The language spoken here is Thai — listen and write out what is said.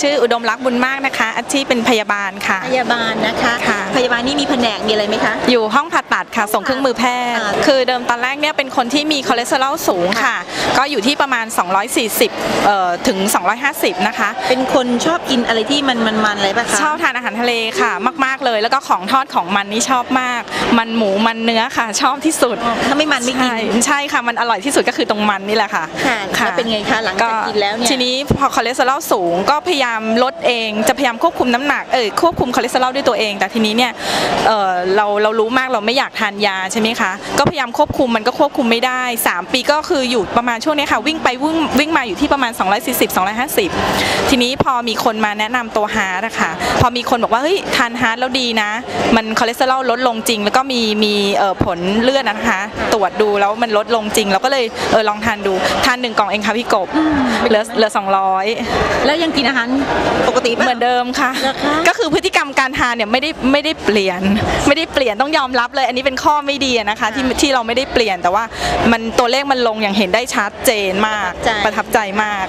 ชื่ออุดมรักษ์บุญมากนะคะอาชีพเป็นพยาบาลค่ะ พยาบาลนะคะค่ะ พยาบาลนี่มีแผนกมีอะไรไหมคะ อยู่ห้องผ่าตัดค่ะ ส่งเครื่องมือแพทย์อ่าคือเดิมตอนแรกเนี่ยเป็นคนที่มีคอเลสเตอรอลสูงค่ะ ก็อยู่ที่ประมาณ 240เอ่อถึง 250 นะคะ เป็นคนชอบกินอะไรที่มันมันมันอะไรปะคะ ชอบทานอาหารทะเลค่ะมาก ๆเลย แล้วก็ของทอดของมันนี่ชอบมาก มันหมูมันเนื้อค่ะ ชอบที่สุดถ้าไม่มันไม่กิน ใช่ใช่ค่ะ มันอร่อยที่สุดก็คือตรงมันนี่แหละค่ะค่ะแล้วเป็นไงคะหลังจากกินแล้วเนี่ย ทีนี้พอคอเลสเตอรอลสูงก็พยายามลดเอง จะพยายามควบคุมน้ำหนักเออควบคุมคอเลสเตอรอลด้วยตัวเอง แต่ทีนี้เนี่ยเออเราเรารู้มากเราไม่อยากทานยาใช่ไหมคะ ก็พยายามควบคุมมันก็ควบคุมไม่ได้ 3 ปีก็คืออยู่ประมาณช่วงนี้ค่ะ วิ่งไปวิ่งวิ่งมาอยู่ที่ประมาณ 240 250 ทีนี้พอมีคนมาแนะนำตัวฮาร์ดอะค่ะพอมีคนบอกว่าเฮ้ยทานฮาร์ดแล้วดีนะ มันคอเลสเตอรอลลดลงจริง แล้วก็มีมีเอ่อผลเลือดนะคะ ตรวจดูแล้วมันลดลงจริง เราก็เลยเออลองทานดูทานหนึ่งกล่องเองค่ะพี่กบเหลือเหลือ200 แล้วยังกินอาหารปกติปะเหมือนเดิมค่ะเหรอคะก็คือพฤติกรรมการทานเนี่ยไม่ได้ไม่ได้เปลี่ยน ไม่ได้เปลี่ยนต้องยอมรับเลย อันนี้เป็นข้อไม่ดีอะนะคะที่ที่เราไม่ได้เปลี่ยนแต่ว่ามันตัวเลขมันลงอย่างเห็นได้ชัดเจนมากประทับใจประทับใจมาก